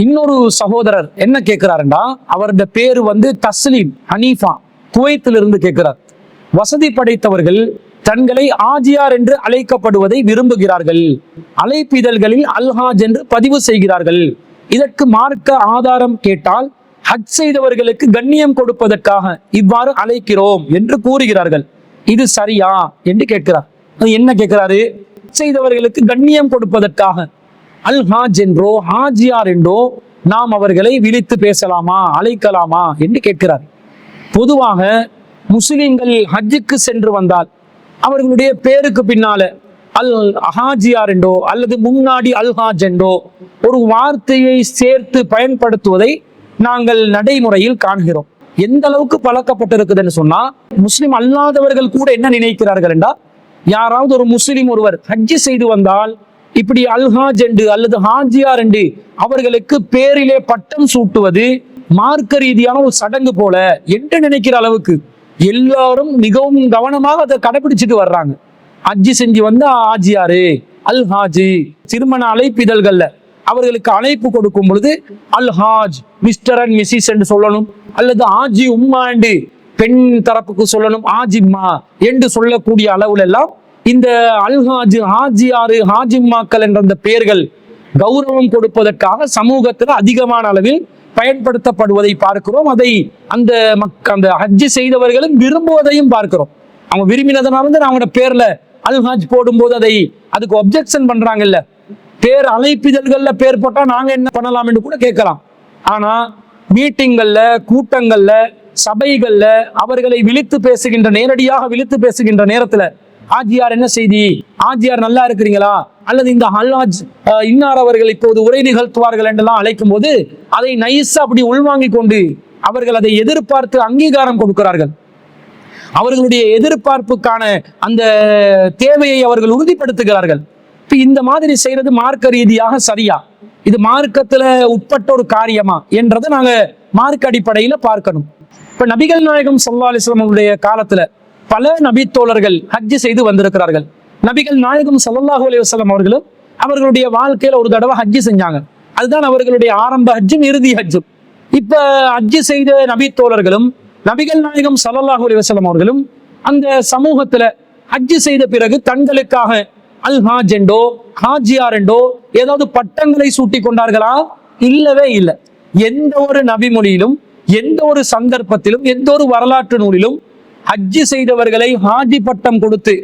இன்னொரு சகோதரர் என்ன கேட்கிறாருன்னா அவருடைய பேரு வந்து தஸ்லீம் ஹனீஃபா குவைத்திலிருந்து கேட்கிறார் வசதி படைத்தவர்கள் தங்களை ஆஜியார் என்று அழைக்கப்படுவதை விரும்புகிறார்கள். அழைப்பிதழ்களில் அல்ஹாஜ் என்று பதிவு செய்கிறார்கள். இதற்கு மார்க்க ஆதாரம் கேட்டால் ஹஜ் செய்தவர்களுக்கு கண்ணியம் கொடுப்பதற்காக இவ்வாறு அழைக்கிறோம் என்று கூறுகிறார்கள். இது சரியா? என்று கேட்கிறார் என்ன கேட்கிறாரு செய்தவர்களுக்கு கண்ணியம் கொடுப்பதற்காக அல் ஹாஜ் என்றோ ஹாஜியார் என்றோ நாம் அவர்களை விழித்து பேசலாமா அழைக்கலாமா என்று கேட்கிறார். பொதுவாக முஸ்லிம்கள் ஹஜ்ஜுக்கு சென்று வந்தால் அவர்களுடைய பேருக்கு பின்னால அல் ஹாஜியார் என்றோ அல்லது முன்னாடி அல் ஹாஜ் என்றோ ஒரு வார்த்தையை சேர்த்து பயன்படுத்துவதை நாங்கள் நடைமுறையில் காண்கிறோம். எந்த அளவுக்கு பழக்கப்பட்டிருக்குதுன்னு சொன்னா முஸ்லிம் அல்லாதவர்கள் கூட என்ன நினைக்கிறார்கள் என்றால் யாராவது ஒரு முஸ்லிம் ஒருவர் ஹஜ்ஜு செய்து வந்தால் இப்படி அல்ஹாஜ் என்று அல்லது ஹாஜியார் என்று அவர்களுக்கு பேரிலே பட்டம் சூட்டுவது மார்க்க ரீதியான ஒரு சடங்கு போல என்று நினைக்கிற அளவுக்கு எல்லாரும் மிகவும் கவனமாக அதை கடைபிடிச்சிட்டு வர்றாங்க. அஜி செஞ்சு வந்து ஆஜியாரு அல் ஹாஜி திருமண அழைப்பிதழ்கள்ல அவர்களுக்கு அழைப்பு கொடுக்கும் பொழுது அல் ஹாஜ் மிஸ்டர் அண்ட் மிஸ்ஸிஸ் என்று சொல்லணும் அல்லது ஆஜி உம்மா என்று பெண் தரப்புக்கு சொல்லணும் ஆஜிம்மா என்று சொல்லக்கூடிய அளவுல எல்லாம் இந்த அல்ஹாஜ் ஆறு ஹாஜிம்மாக்கள் என்ற அந்த பெயர்கள் கௌரவம் கொடுப்பதற்காக சமூகத்தில் அதிகமான அளவில் பயன்படுத்தப்படுவதை பார்க்கிறோம். அதை அந்த மக் அந்த ஹஜ்ஜி செய்தவர்களும் விரும்புவதையும் பார்க்கிறோம். அவங்க விரும்பினதுனால வந்து அவங்களோட பேர்ல அல்ஹாஜ் போடும்போது அதை அதுக்கு ஒப்ஜெக்ஷன் பண்றாங்கல்ல. பேர் அழைப்பிதழ்கள்ல பேர் போட்டா நாங்க என்ன பண்ணலாம் என்று கூட கேட்கலாம். ஆனா மீட்டிங்கள்ல கூட்டங்கள்ல சபைகள்ல அவர்களை விழித்து பேசுகின்ற நேரடியாக விழித்து பேசுகின்ற நேரத்துல ஆஜியார் என்ன செய்தி? ஆஜியார் நல்லா இருக்கிறீங்களா? அல்லது இந்த ஹல்லாஜ் இன்னார் அவர்கள் இப்போது உரை நிகழ்த்துவார்கள் என்றெல்லாம் அழைக்கும் போது அதை நைஸா அப்படி உள்வாங்கிக் கொண்டு அவர்கள் அதை எதிர்பார்த்து அங்கீகாரம் கொடுக்கிறார்கள். அவர்களுடைய எதிர்பார்ப்புக்கான அந்த தேவையை அவர்கள் உறுதிப்படுத்துகிறார்கள். இப்ப இந்த மாதிரி செய்யறது மார்க்க ரீதியாக சரியா? இது மார்க்கத்துல உட்பட்ட ஒரு காரியமா? என்றதை நாங்க மார்க்க அடிப்படையில பார்க்கணும். இப்ப நபிகள் நாயகம் சொல்லா அலிஸ்லாம் காலத்துல பல நபித்தோழர்கள் ஹஜ்ஜு செய்து வந்திருக்கிறார்கள். நபிகள் நாயகம் சல்லாஹூ அலி வசலம் அவர்களும் அவர்களுடைய வாழ்க்கையில ஒரு தடவை ஹஜ்ஜு செஞ்சாங்க. அதுதான் அவர்களுடைய ஆரம்ப ஹஜ்ஜும் இறுதி ஹஜ்ஜும் இப்ப ஹஜ்ஜு செய்த நபித்தோழர்களும் நபிகள் நாயகம் சல்லாஹூ அலி வசலம் அவர்களும் அந்த சமூகத்துல ஹஜ்ஜு செய்த பிறகு தங்களுக்காக அல் ஹாஜ் என்றோ ஹாஜியார் என்றோ ஏதாவது பட்டங்களை சூட்டி கொண்டார்களா? இல்லவே இல்லை. எந்த ஒரு நபிமொழியிலும் எந்த ஒரு சந்தர்ப்பத்திலும் எந்த ஒரு வரலாற்று நூலிலும் ஹஜ்ஜு செய்தவர்களை ஹாஜி பட்டம் கொடுத்து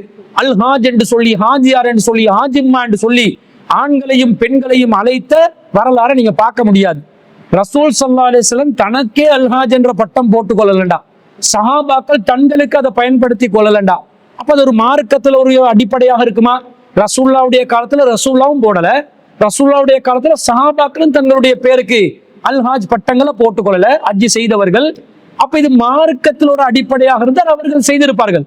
அல் ஹாஜ் என்று சொல்லி ஹாஜியார் என்று சொல்லி ஹாஜிம்மா என்று சொல்லி ஆண்களையும் பெண்களையும் அழைத்த வரலாறை நீங்க பார்க்க முடியாது. ரசூல் சல்லா அலிஸ்லம் தனக்கே அல்ஹாஜ் என்ற பட்டம் போட்டுக் கொள்ளலண்டா. சஹாபாக்கள் தங்களுக்கு அதை பயன்படுத்தி கொள்ளலண்டா. அப்ப அது ஒரு மார்க்கத்துல ஒரு அடிப்படையாக இருக்குமா? ரசூல்லாவுடைய காலத்துல ரசூல்லாவும் போடல. ரசூல்லாவுடைய காலத்துல சஹாபாக்களும் தங்களுடைய பேருக்கு அல்ஹாஜ் பட்டங்களை போட்டுக்கொள்ளல அஜ்ஜி செய்தவர்கள் அப்ப இது மார்க்கத்தில் ஒரு அடிப்படையாக இருந்தால் அவர்கள் செய்திருப்பார்கள்.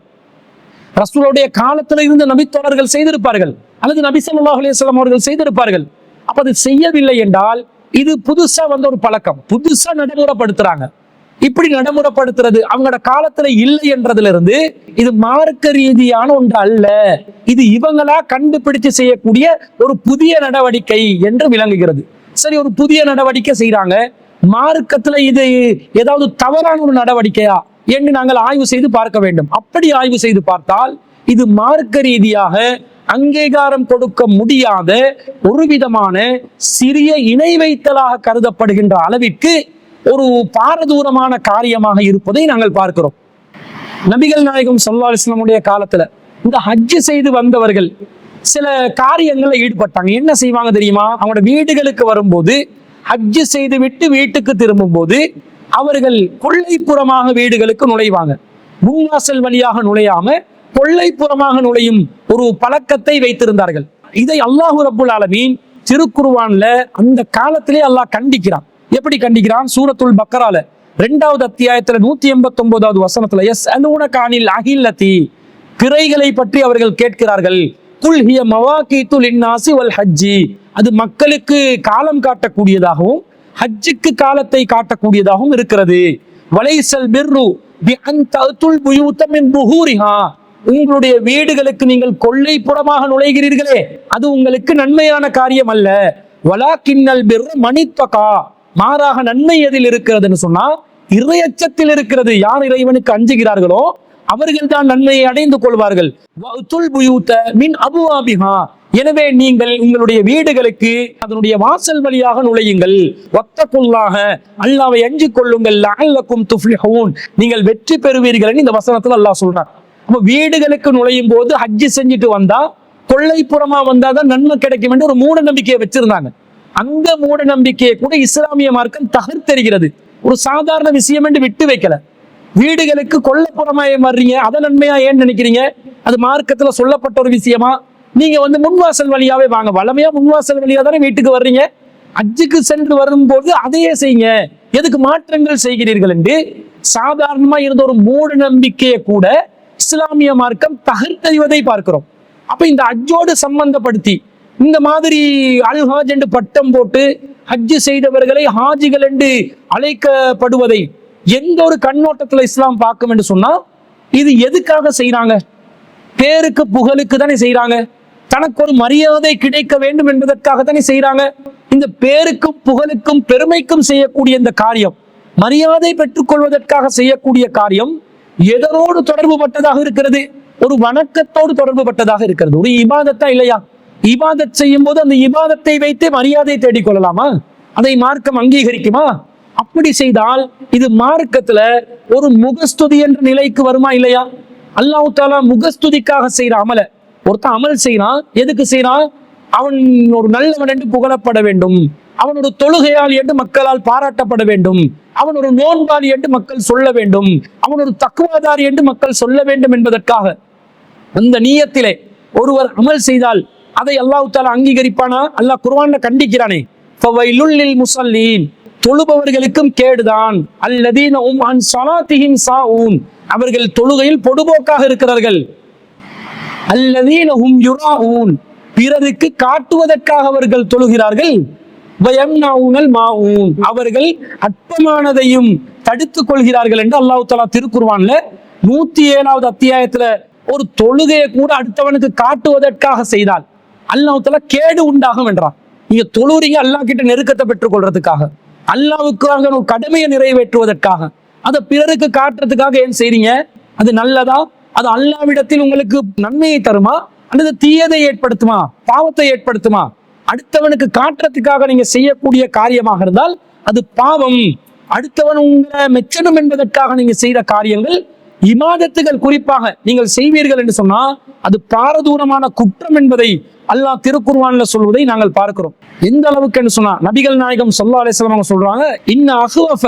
ரசூலுடைய காலத்துல இருந்து நபித்தோழர்கள் செய்திருப்பார்கள். அல்லது நபி ஸல்லல்லாஹு அவர்கள் செய்திருப்பார்கள். அப்ப அது செய்யவில்லை என்றால் இது புதுசா வந்த ஒரு பழக்கம். புதுசா நடைமுறைப்படுத்துறாங்க. இப்படி நடைமுறைப்படுத்துறது அவங்களோட காலத்துல இல்லை என்றதுல இருந்து இது மார்க்க ரீதியான ஒன்று அல்ல. இது இவங்களா கண்டுபிடிச்சு செய்யக்கூடிய ஒரு புதிய நடவடிக்கை என்று விளங்குகிறது. சரி ஒரு புதிய நடவடிக்கை செய்யறாங்க மார்க்கத்துல இது ஏதாவது தவறான ஒரு நடவடிக்கையா என்று நாங்கள் ஆய்வு செய்து பார்க்க வேண்டும். அப்படி ஆய்வு செய்து பார்த்தால் இது மார்க்க ரீதியாக அங்கீகாரம் கொடுக்க முடியாத ஒரு விதமான சிறிய இணை வைத்தலாக கருதப்படுகின்ற அளவிற்கு ஒரு பாரதூரமான காரியமாக இருப்பதை நாங்கள் பார்க்கிறோம். நபிகள் நாயகம் ஸல்லல்லாஹு காலத்துல இந்த ஹஜ்ஜு செய்து வந்தவர்கள் சில காரியங்களில் ஈடுபட்டாங்க. என்ன செய்வாங்க தெரியுமா? அவங்களோட வீடுகளுக்கு வரும்போது ஹஜ்ஜு செய்து விட்டு வீட்டுக்கு திரும்பும் போது அவர்கள் கொள்ளைப்புறமாக வீடுகளுக்கு நுழைவாங்க. முன்வாசல் வழியாக நுழையாம கொள்ளைப்புறமாக நுழையும் ஒரு பழக்கத்தை வைத்திருந்தார்கள். இதை அல்லாஹு ரபுல் ஆலமீன் திருக்குருவான்ல அந்த காலத்திலே அல்லாஹ் கண்டிக்கிறான். எப்படி கண்டிக்கிறான்? சூரத்துல் பக்கரால ரெண்டாவது அத்தியாயத்துல நூத்தி எண்பத்தி ஒன்பதாவது வசனத்துல எஸ் அலூன காணில் அகில்லத்தி பிறைகளை பற்றி அவர்கள் கேட்கிறார்கள். குல்ஹிய ஹிய லின்னாசி வல் ஹஜ்ஜி. அது மக்களுக்கு காலம் காட்டக்கூடியதாகவும் ஹஜ்ஜுக்கு காலத்தை காட்டக்கூடியதாகவும் இருக்கிறது. வலைசல் பிர்ரு பி அன் தஅத்துல் புஹூரிஹா. உங்களுடைய வீடுகளுக்கு நீங்கள் கொள்ளைப்புறமாக நுழைகிறீர்களே அது உங்களுக்கு நன்மையான காரியம் அல்ல. வலா கிண்ணல் பெரு மணித்தகா. மாறாக நன்மை எதில் இருக்கிறதுன்னு சொன்னா இறையச்சத்தில் இருக்கிறது. யார் இறைவனுக்கு அஞ்சுகிறார்களோ அவர்கள் தான் நன்மையை அடைந்து கொள்வார்கள். மின் அபுவாபிஹா. எனவே நீங்கள் உங்களுடைய வீடுகளுக்கு அதனுடைய வாசல் வழியாக நுழையுங்கள். வத்தக்குள்ளாக அல்லாவை அஞ்சு கொள்ளுங்கள். லஅல்லக்கும் துஃப்லிஹூன். நீங்கள் வெற்றி பெறுவீர்கள் இந்த வசனத்துல அல்லாஹ் சொல்றார் அப்போ வீடுகளுக்கு நுழையும் போது ஹஜ்ஜு செஞ்சுட்டு வந்தா கொள்ளைப்புறமா வந்தாதான் நன்மை கிடைக்கும் என்று ஒரு மூட நம்பிக்கையை வச்சிருந்தாங்க. அந்த மூட நம்பிக்கையை கூட இஸ்லாமிய மார்க்கம் தகர்த்தெறிகிறது. ஒரு சாதாரண விஷயம் என்று விட்டு வைக்கல. வீடுகளுக்கு கொல்லப்புறமாய வர்றீங்க அதை நன்மையா ஏன் நினைக்கிறீங்க? அது மார்க்கத்துல சொல்லப்பட்ட ஒரு விஷயமா? நீங்க வந்து முன்வாசல் வழியாவே வாங்க. வளமையா முன்வாசல் வழியா தானே வீட்டுக்கு வர்றீங்க? அஜுக்கு சென்று வரும்போது அதையே செய்யுங்க. எதுக்கு மாற்றங்கள் செய்கிறீர்கள் என்று? சாதாரணமா இருந்த ஒரு மூட நம்பிக்கையை கூட இஸ்லாமிய மார்க்கம் தகர்த்தறிவதை பார்க்கிறோம். அப்ப இந்த அஜோடு சம்பந்தப்படுத்தி இந்த மாதிரி அல்ஹாஜ் என்று பட்டம் போட்டு ஹஜ்ஜு செய்தவர்களை ஹாஜிகள் என்று அழைக்கப்படுவதை எந்த ஒரு கண்ணோட்டத்தில் இஸ்லாம் பார்க்கும் என்று சொன்னால் இது எதுக்காக செய்கிறாங்க பேருக்கு புகழுக்கு தானே செய்கிறாங்க தனக்கு ஒரு மரியாதை கிடைக்க வேண்டும் என்பதற்காக தானே செய்கிறாங்க இந்த பேருக்கும் புகழுக்கும் பெருமைக்கும் செய்யக்கூடிய இந்த காரியம் மரியாதை பெற்றுக்கொள்வதற்காக செய்யக்கூடிய காரியம் எதனோடு தொடர்பு பட்டதாக இருக்கிறது? ஒரு வணக்கத்தோடு தொடர்பு பட்டதாக இருக்கிறது. ஒரு இபாதத்தா இல்லையா? இபாதத் செய்யும் போது அந்த இபாதத்தை வைத்தே மரியாதை தேடிக் கொள்ளலாமா அதை மார்க்கம் அங்கீகரிக்குமா? அப்படி செய்தால் இது மார்க்கத்துல ஒரு முகஸ்துதி என்ற நிலைக்கு வருமா இல்லையா? அல்லாஹ் தாலா முகஸ்துதிக்காக செய்யற அமல. ஒருத்தன் அமல் செய்யறான் எதுக்கு செய்யறான் அவன் ஒரு நல்லவன் என்று புகழப்பட வேண்டும். அவன் ஒரு தொழுகையால் என்று மக்களால் பாராட்டப்பட வேண்டும். அவன் ஒரு நோன்பாளி என்று மக்கள் சொல்ல வேண்டும். அவன் ஒரு தக்குவாதாரி என்று மக்கள் சொல்ல வேண்டும் என்பதற்காக. அந்த நீயத்திலே ஒருவர் அமல் செய்தால் அதை அல்லாஹ் தாலா அங்கீகரிப்பானா? அல்லாஹ் குர்ஆன்ல கண்டிக்கிறானே. முசல்லீன் தொழுபவர்களுக்கும் கேடுதான். அல்லதீன உம் அன் ஸலாத்திஹிம் சாஊன் அவர்கள் தொழுகையில் பொடுபோக்காக இருக்கிறார்கள். அல்லதீன யுரா யுராஊன். பிறருக்கு காட்டுவதற்காக அவர்கள் தொழுகிறார்கள். வயம்னாவுனல் மாஊன் அவர்கள் அற்பமானதையும் தடுத்துக் கொள்கிறார்கள் என்று அல்லாஹு தலா திருக்குர்ஆன்ல நூத்தி ஏழாவது அத்தியாயத்துல ஒரு தொழுகையை கூட அடுத்தவனுக்கு காட்டுவதற்காக செய்தால் அல்லாஹு தலா கேடு உண்டாகும் என்றான். நீங்க தொழுறீங்க அல்லாஹ் கிட்ட நெருக்கத்தை பெற்றுக் கொள்றதுக்காக. அல்லாவுக்காக ஒரு கடமையை நிறைவேற்றுவதற்காக. அதை பிறருக்கு காட்டுறதுக்காக ஏன் செய்றீங்க? அது நல்லதா? அது அல்லாவிடத்தில் உங்களுக்கு நன்மையை தருமா? அல்லது தீயதை ஏற்படுத்துமா? பாவத்தை ஏற்படுத்துமா? அடுத்தவனுக்கு காட்டுறதுக்காக நீங்க செய்யக்கூடிய காரியமாக இருந்தால் அது பாவம். அடுத்தவன் உங்களை மெச்சனும் என்பதற்காக நீங்க செய்த காரியங்கள் இமாதத்துகள் குறிப்பாக நீங்கள் செய்வீர்கள் என்று சொன்னா அது பாரதூரமான குற்றம் என்பதை அல்லாஹ் திருக்குர்வான்ல சொல்வதை நாங்கள் பார்க்கிறோம். எந்த அளவுக்கு சொன்னா நபிகள் நாயகம் சொல்லா அலைஹி வஸல்லம் அவங்க சொல்றாங்க இன்ன அஹ்வஃப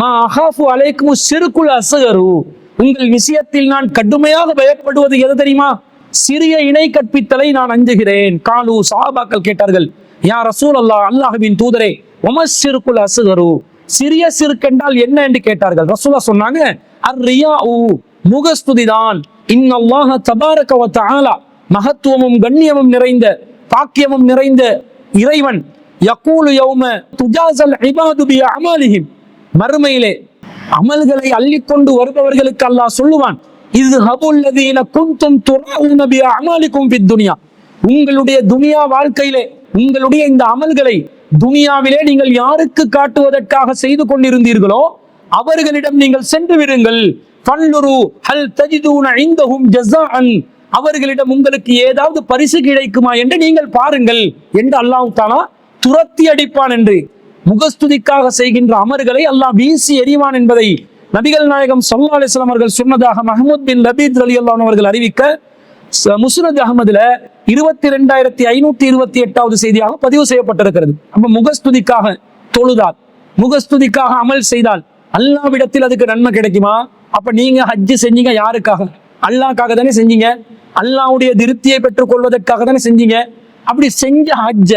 மா அஹாஃபு அலைக்கும் சிறுக்குள் அசுகரு உங்கள் விஷயத்தில் நான் கடுமையாக பயப்படுவது எது தெரியுமா? சிறிய இணை கற்பித்தலை நான் அஞ்சுகிறேன். காலு சாபாக்கள் கேட்டார்கள் யா ரசூல் அல்லாஹ் அல்லாஹுவின் தூதரே ஒமஸ் சிறுக்குள் அசுகரு சிறிய சிறுக்கென்றால் என்ன என்று கேட்டார்கள். ரசூலா சொன்னாங்க அர் ரியா முகஸ்துதிதான் இன்னல்லாஹ தபாரக வ தஆலா. மகத்துவமும் கண்ணியமும் நிறைந்த பாக்கியமும் நிறைந்த இறைவன். யக்கூலு யௌம துஜாசல் இபாது அமாலிஹிம். மறுமையிலே அமல்களை அள்ளிக்கொண்டு வருபவர்களுக்கு அல்லாஹ் சொல்லுவான் இது ஹபுல்லதீன குந்தும் துராவுன பி அமாலிக்கும் ஃபித் துனியா. உங்களுடைய துனியா வாழ்க்கையிலே உங்களுடைய இந்த அமல்களை துனியாவிலே நீங்கள் யாருக்கு காட்டுவதற்காக செய்து கொண்டிருந்தீர்களோ அவர்களிடம் நீங்கள் சென்று விடுங்கள். ஃபன்லுரு ஹல் தஜிதூன இந்தஹும் ஜஸாஅன். அவர்களிடம் உங்களுக்கு ஏதாவது பரிசு கிடைக்குமா என்று நீங்கள் பாருங்கள் என்று அல்லாஹ் தானா துரத்தி அடிப்பான் என்று. முகஸ்துதிக்காக செய்கின்ற அமர்களை அல்லாஹ் வீசி எறிவான் என்பதை நபிகள் நாயகம் சல்லா அலிஸ்லாம் அவர்கள் சொன்னதாக மஹமூத் பின் லபீத் அலி அன்ஹு அவர்கள் அறிவிக்க ச- அகமதுல இருபத்தி ரெண்டாயிரத்தி ஐநூத்தி இருபத்தி எட்டாவது செய்தியாக பதிவு செய்யப்பட்டிருக்கிறது. அப்ப முகஸ்துதிக்காக தொழுதால் முகஸ்துதிக்காக அமல் செய்தால் அல்லாவிடத்தில் அதுக்கு நன்மை கிடைக்குமா? அப்ப நீங்க ஹஜ்ஜு செஞ்சீங்க யாருக்காக? அல்லாஹ்க்காக தானே செஞ்சீங்க? அல்லாஹ்வுடைய திருப்தியை பெற்றுக் கொள்வதற்காக தானே செஞ்சீங்க? அப்படி செஞ்ச ஹஜ்ஜ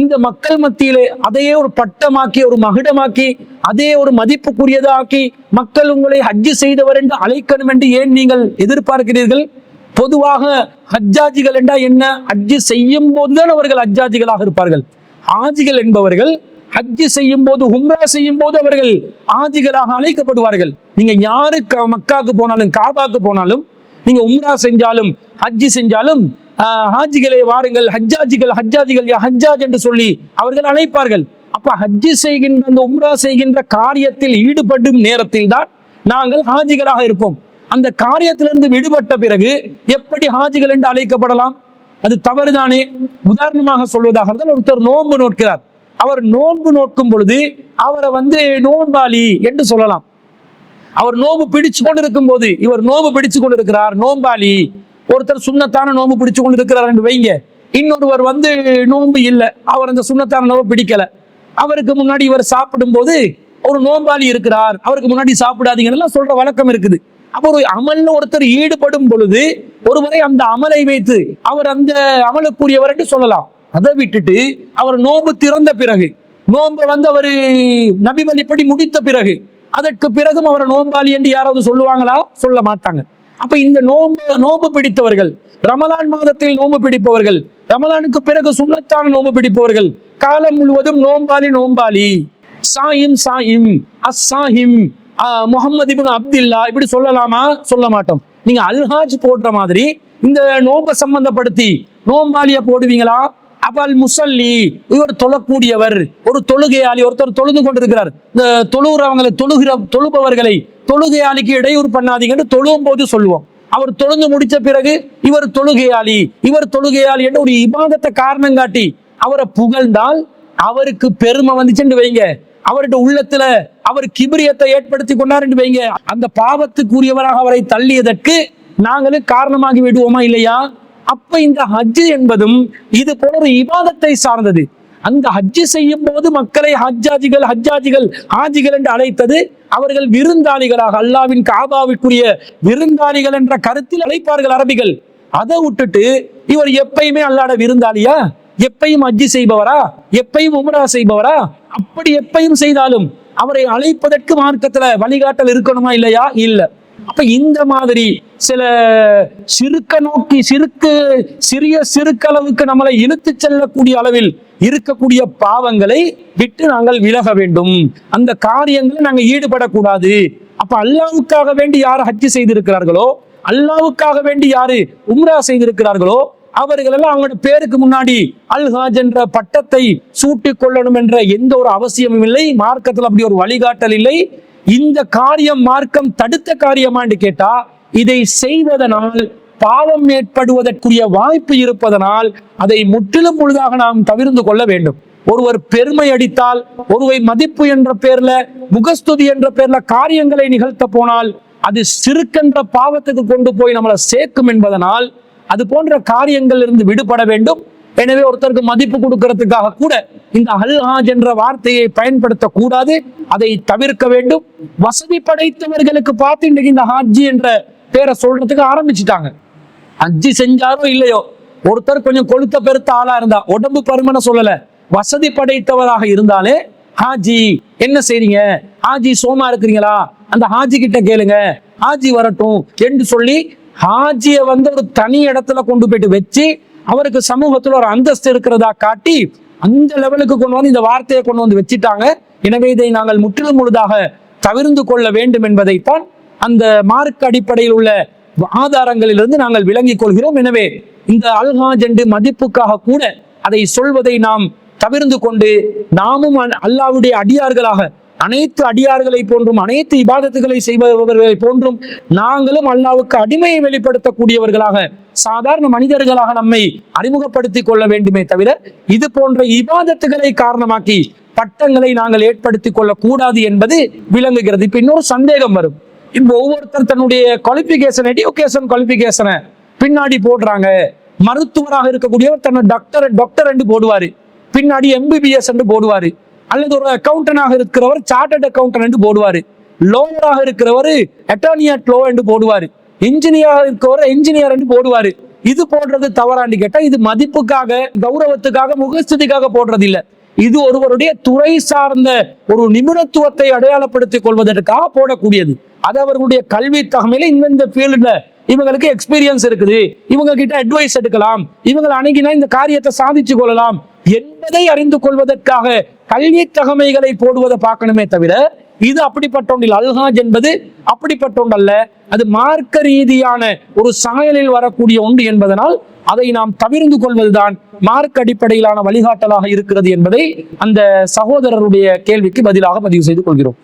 இந்த மக்கள் மத்தியிலே அதையே ஒரு பட்டமாக்கி ஒரு மகுடமாக்கி அதே ஒரு மதிப்புக்குரியதாக்கி மக்கள் உங்களை ஹஜ்ஜு செய்தவர் என்று அழைக்கணும் என்று ஏன் நீங்கள் எதிர்பார்க்கிறீர்கள்? பொதுவாக ஹஜ்ஜாஜிகள் என்றால் என்ன? ஹஜ்ஜு செய்யும் போதுதான் அவர்கள் ஹஜ்ஜாஜிகளாக இருப்பார்கள். ஆஜிகள் என்பவர்கள் ஹஜ்ஜு செய்யும் போது ஹும்ரா செய்யும் போது அவர்கள் ஆஜிகளாக அழைக்கப்படுவார்கள். நீங்க யாரு மக்காவுக்கு மக்காக்கு போனாலும் காபாக்கு போனாலும் நீங்க உம்ரா செஞ்சாலும் ஹஜ்ஜி செஞ்சாலும் ஹாஜிகளை வாருங்கள் ஹஜ்ஜாஜிகள் ஹஜ்ஜாஜிகள் யா ஹஜ்ஜாஜ் என்று சொல்லி அவர்கள் அழைப்பார்கள். அப்ப ஹஜ்ஜி செய்கின்ற அந்த உம்ரா செய்கின்ற காரியத்தில் ஈடுபடும் நேரத்தில் தான் நாங்கள் ஹாஜிகளாக இருப்போம். அந்த காரியத்திலிருந்து விடுபட்ட பிறகு எப்படி ஹாஜிகள் என்று அழைக்கப்படலாம்? அது தவறுதானே? உதாரணமாக சொல்வதாக இருந்தால் ஒருத்தர் நோன்பு நோக்கிறார் அவர் நோன்பு நோக்கும் பொழுது அவரை வந்து நோன்பாளி என்று சொல்லலாம். அவர் நோம்பு பிடிச்சு கொண்டு இருக்கும் போது இவர் நோம்பு பிடிச்சு கொண்டு இருக்கிறார் நோம்பாளி. ஒருத்தர் சுண்ணத்தான நோம்பு பிடிச்சு கொண்டு இருக்கிறார் என்று வைங்க. இன்னொருவர் வந்து நோன்பு இல்லை அவர் அந்த சுண்ணத்தான நோம்பு பிடிக்கல. அவருக்கு முன்னாடி இவர் சாப்பிடும் போது ஒரு நோம்பாளி இருக்கிறார் அவருக்கு முன்னாடி சாப்பிடாதீங்கன்னு சொல்ற வழக்கம் இருக்குது. அப்போ ஒரு அமல்ல ஒருத்தர் ஈடுபடும் பொழுது ஒருவரை அந்த அமலை வைத்து அவர் அந்த அமலுக்குரியவர் என்று சொல்லலாம். அதை விட்டுட்டு அவர் நோம்பு திறந்த பிறகு நோன்பை வந்து அவர் நபிமதிப்படி முடித்த பிறகு அதற்கு பிறகும் அவரை நோம்பாளி என்று யாராவது சொல்லுவாங்களா? சொல்ல மாட்டாங்க. அப்ப இந்த நோம்பு நோம்பு பிடித்தவர்கள் ரமலான் மாதத்தில் நோன்பு பிடிப்பவர்கள் ரமலானுக்கு பிறகு சுண்ணத்தான நோன்பு பிடிப்பவர்கள் காலம் முழுவதும் நோம்பாளி நோம்பாளி சாயிம் சாயிம் அஸ்ஸாஹிம் முகமது இபின் அப்துல்லா இப்படி சொல்லலாமா? சொல்ல மாட்டோம். நீங்க அல்ஹாஜ் போடுற மாதிரி இந்த நோம்பை சம்பந்தப்படுத்தி நோம்பாளிய போடுவீங்களா? அபல் முசல்லி. இவர் தொழக்கூடியவர். ஒரு தொழுகையாளி ஒருத்தர் தொழுது கொண்டிருக்கிறார். இந்த தொழுகிறவங்களை தொழுகிற தொழுபவர்களை தொழுகையாளிக்கு இடையூறு பண்ணாதீங்கன்னு தொழுவும் போது சொல்லுவோம். அவர் தொழுந்து முடிச்ச பிறகு இவர் தொழுகையாளி. இவர் தொழுகையாளி என்று ஒரு இபாதத்தை காரணம் காட்டி அவரை புகழ்ந்தால் அவருக்கு பெருமை வந்துச்சுன்னு வைங்க. அவருடைய உள்ளத்துல அவர் கிபிரியத்தை ஏற்படுத்தி கொண்டார் வைங்க. அந்த பாவத்துக்குரியவராக அவரை தள்ளியதற்கு நாங்களும் காரணமாகி விடுவோமா இல்லையா? அப்ப இந்த ஹஜ் என்பதும் இது போல ஒரு இபாதத்தை சார்ந்தது. அந்த ஹஜ்ஜு செய்யும் போது மக்களை ஹஜ்ஜாஜிகள் ஹஜ்ஜாஜிகள் ஹாஜிகள் என்று அழைத்தது அவர்கள் விருந்தாளிகளாக அல்லாவின் காபாவிற்குரிய விருந்தாளிகள் என்ற கருத்தில் அழைப்பார்கள் அரபிகள். அதை விட்டுட்டு இவர் எப்பயுமே அல்லாட விருந்தாளியா? எப்பையும் ஹஜ்ஜி செய்பவரா? எப்பையும் உமரா செய்பவரா? அப்படி எப்பையும் செய்தாலும் அவரை அழைப்பதற்கு மார்க்கத்துல வழிகாட்டல் இருக்கணுமா இல்லையா? இல்லை. அப்ப இந்த மாதிரி சில சிறுக்க நோக்கி சிறுக்கு சிறிய சிறுக்களவுக்கு நம்மளை இழுத்து செல்லக்கூடிய அளவில் இருக்கக்கூடிய பாவங்களை விட்டு நாங்கள் விலக வேண்டும். அந்த காரியங்களை நாங்கள் ஈடுபடக்கூடாது. அப்ப அல்லாவுக்காக வேண்டி யார் ஹஜ்ஜி செய்திருக்கிறார்களோ அல்லாவுக்காக வேண்டி யாரு உம்ரா செய்திருக்கிறார்களோ அவர்கள் எல்லாம் அவங்களோட பேருக்கு முன்னாடி அல்ஹாஜ் என்ற பட்டத்தை சூட்டி கொள்ளணும் என்ற எந்த ஒரு அவசியமும் இல்லை. மார்க்கத்தில் அப்படி ஒரு வழிகாட்டல் இல்லை. இந்த காரியம் மார்க்கம் தடுத்த காரியமான்னு கேட்டா இதை செய்வதனால் பாவம் ஏற்படுவதற்குரிய வாய்ப்பு இருப்பதனால் அதை முற்றிலும் முழுதாக நாம் தவிர்ந்து கொள்ள வேண்டும். ஒருவர் பெருமை அடித்தால் ஒருவை மதிப்பு என்ற பேர்ல முகஸ்துதி என்ற பேர்ல காரியங்களை நிகழ்த்த போனால் அது சிறுக்கென்ற பாவத்துக்கு கொண்டு போய் நம்மளை சேர்க்கும் என்பதனால் அது போன்ற காரியங்கள் இருந்து விடுபட வேண்டும். எனவே ஒருத்தருக்கு மதிப்பு கொடுக்கறதுக்காக கூட இந்த அல்ஹாஜ் என்ற வார்த்தையை பயன்படுத்த கூடாது அதை தவிர்க்க வேண்டும். வசதி படைத்தவர்களுக்கு பார்த்து இன்றைக்கு இந்த ஹாஜி என்ற பேரை சொல்றதுக்கு ஆரம்பிச்சுட்டாங்க. ஹஜ்ஜி செஞ்சாரோ இல்லையோ? ஒருத்தர் கொஞ்சம் கொளுத்த பெருத்த ஆளா இருந்தா உடம்பு பருமனை சொல்லல வசதி படைத்தவராக இருந்தாலே ஹாஜி என்ன செய்றீங்க? ஹாஜி சோமா இருக்கிறீங்களா? அந்த ஹாஜி கிட்ட கேளுங்க. ஹாஜி வரட்டும் என்று சொல்லி ஹாஜியை வந்து ஒரு தனி இடத்துல கொண்டு போயிட்டு வச்சு அவருக்கு சமூகத்தில் ஒரு அந்தஸ்து இருக்கிறதா காட்டி அந்த லெவலுக்கு கொண்டு வந்து இந்த வார்த்தையை கொண்டு வந்து வச்சிட்டாங்க. எனவே இதை நாங்கள் முற்றிலும் முழுதாக தவிர்ந்து கொள்ள வேண்டும் என்பதைத்தான் அந்த மார்க் அடிப்படையில் உள்ள ஆதாரங்களிலிருந்து நாங்கள் விளங்கிக் கொள்கிறோம். எனவே இந்த அல்ஹாஜ் என்று மதிப்புக்காக கூட அதை சொல்வதை நாம் தவிர்ந்து கொண்டு நாமும் அல்- அடியார்களாக அனைத்து அடியார்களை போன்றும் அனைத்து இபாதத்துகளை செய்பவர்களை போன்றும் நாங்களும் அல்லாவுக்கு அடிமையை வெளிப்படுத்தக்கூடியவர்களாக சாதாரண மனிதர்களாக நம்மை அறிமுகப்படுத்திக் கொள்ள வேண்டுமே தவிர இது போன்ற இபாதத்துகளை காரணமாக்கி பட்டங்களை நாங்கள் ஏற்படுத்திக் கொள்ள கூடாது என்பது விளங்குகிறது. இப்ப இன்னொரு சந்தேகம் வரும். இப்போ ஒவ்வொருத்தர் தன்னுடைய குவாலிபிகேஷன் எடியூகேஷன் குவாலிபிகேஷனை பின்னாடி போடுறாங்க. மருத்துவராக இருக்கக்கூடியவர் தன்னை டாக்டர் டாக்டர் என்று போடுவாரு. பின்னாடி எம்பிபிஎஸ் என்று போடுவாரு. அல்லது ஒரு அக்கௌண்டனாக இருக்கிறவர் சார்ட்டர்ட் அக்கௌண்டன்ட் என்று போடுவாரு. லோயராக இருக்கிறவர் அட்டார்னி அட் லோ என்று போடுவாரு. இன்ஜினியருக்கு ஒரு இன்ஜினியர் போடுவாரு. இது போடுறது தவறான்னு கேட்டா இது மதிப்புக்காக கௌரவத்துக்காக முகஸ்துதிக்காக போடுறது இல்ல இது ஒருவருடைய துறை சார்ந்த ஒரு நிபுணத்துவத்தை அடையாளப்படுத்திக் கொள்வதற்காக போடக்கூடியது. அது அவர்களுடைய கல்வி தகமையில இந்தந்த ஃபீல்டுல இவங்களுக்கு எக்ஸ்பீரியன்ஸ் இருக்குது. இவங்க கிட்ட அட்வைஸ் எடுக்கலாம். இவங்களை அணுகினா இந்த காரியத்தை சாதிச்சு கொள்ளலாம் என்பதை அறிந்து கொள்வதற்காக கல்வி தகமைகளை போடுவதை பார்க்கணுமே தவிர இது அப்படிப்பட்ட ஒன்றில் அல்ஹாஜ் என்பது அப்படிப்பட்ட ஒன்றல்ல. அது மார்க்க ரீதியான ஒரு சாயலில் வரக்கூடிய ஒன்று என்பதனால் அதை நாம் தவிர்ந்து கொள்வதுதான் மார்க் அடிப்படையிலான வழிகாட்டலாக இருக்கிறது என்பதை அந்த சகோதரருடைய கேள்விக்கு பதிலாக பதிவு செய்து கொள்கிறோம்.